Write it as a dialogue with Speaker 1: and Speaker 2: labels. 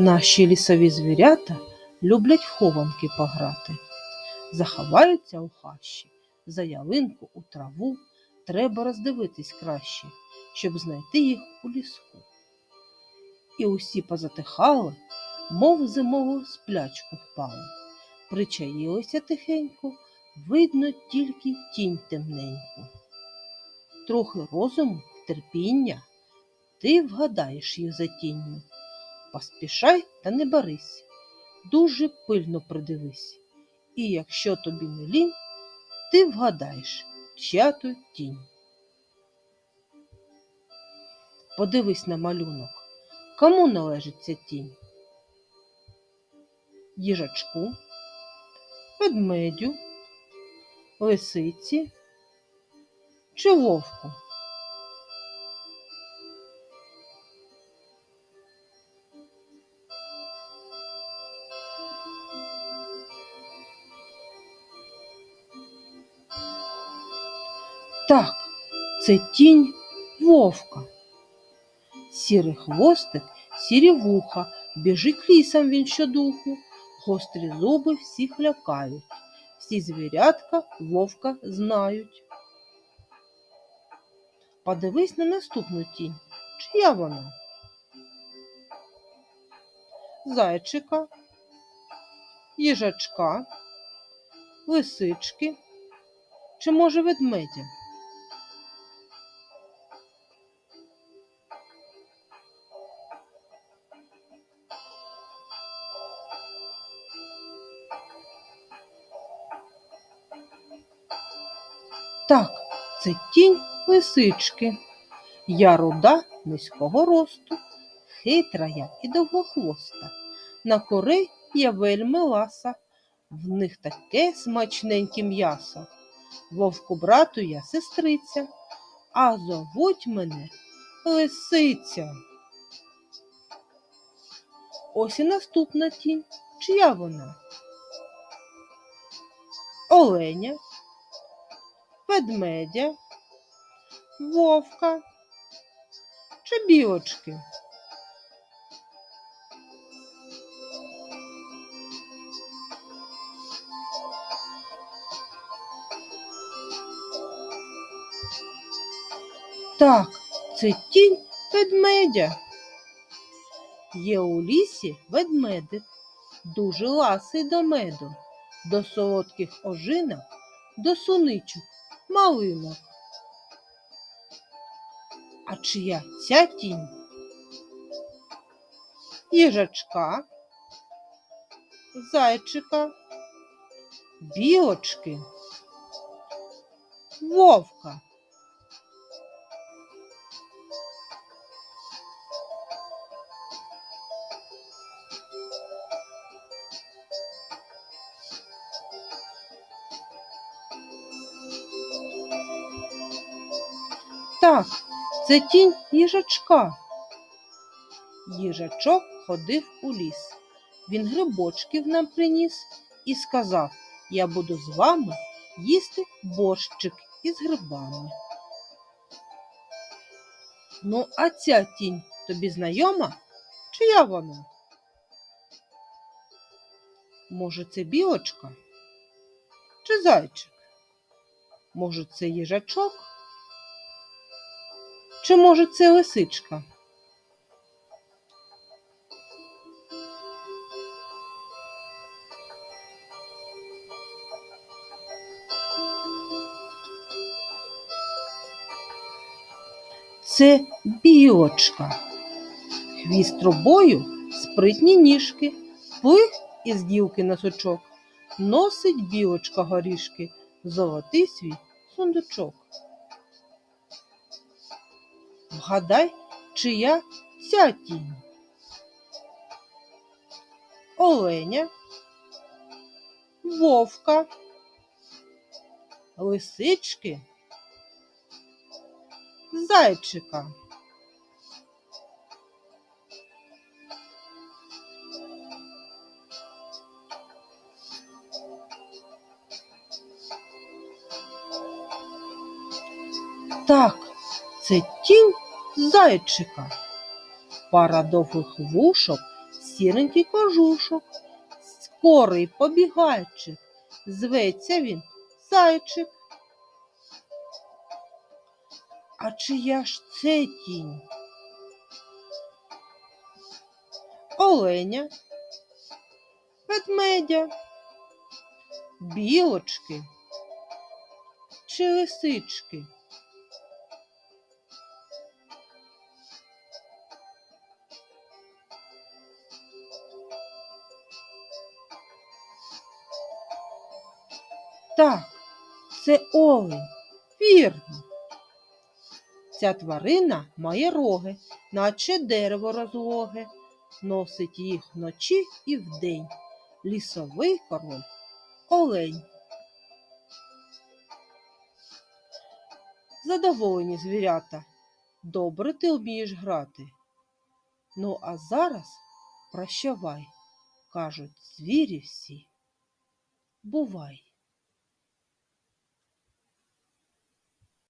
Speaker 1: Наші лісові звірята люблять в хованки пограти. Заховаються у хащі, за ялинку у траву. Треба роздивитись краще, щоб знайти їх у ліску. І усі позатихали, мов зимову сплячку впали. Причаїлися тихенько, видно тільки тінь темненьку. Трохи розуму, терпіння, ти вгадаєш їх за тінню. Поспішай та не барись, дуже пильно придивись. І якщо тобі не лінь, ти вгадаєш, чия то тінь. Подивись на малюнок, кому належить ця тінь? Їжачку, ведмедю, лисиці чи вовку? Так, це тінь вовка. Сірий хвостик, сірі вуха, біжить лісом він щодуху, гострі зуби всіх лякають, всі звірятка вовка знають. Подивись на наступну тінь. Чия вона? Зайчика, їжачка, лисички чи, може, ведмедя? Так, це тінь лисички. Я руда низького росту, хитра я і довгохвоста. На кори я вельми ласа, в них таке смачненьке м'ясо. Вовку брату я сестриця, а зовуть мене лисиця. Ось і наступна тінь. Чия вона? Оленя, ведмедя, вовка чи білочки? Так, це тінь ведмедя. Є у лісі ведмедик, дуже ласий до меду, до солодких ожинок, до суничок, малинок. А чия ця тінь? Їжачка, зайчика, білочки, вовка. Так, це тінь їжачка. Їжачок ходив у ліс. Він грибочків нам приніс і сказав, я буду з вами їсти борщик із грибами. Ну, а ця тінь тобі знайома? Чия вона? Може, це білочка? Чи зайчик? Може, це їжачок? Чи може це лисичка? Це білочка. Хвіст трубою, спритні ніжки, плих із ділки на сучок. Носить білочка горішки, золотий свій сундучок. Вгадай, чия ця тінь? Оленя, вовка, лисички, зайчика. Так, це тінь зайчика. Пара довгих вушок, сіренький кожушок, скорий побігайчик, зветься він зайчик. А чия ж це тінь? Оленя, ведмедя, білочки чи лисички? Так, це олень, вірно. Ця тварина має роги, наче дерево розлоге, носить їх вночі і вдень. Лісовий король олень. Задоволені звірята, добре ти вмієш грати. Ну, а зараз прощавай, кажуть звірі всі. Бувай.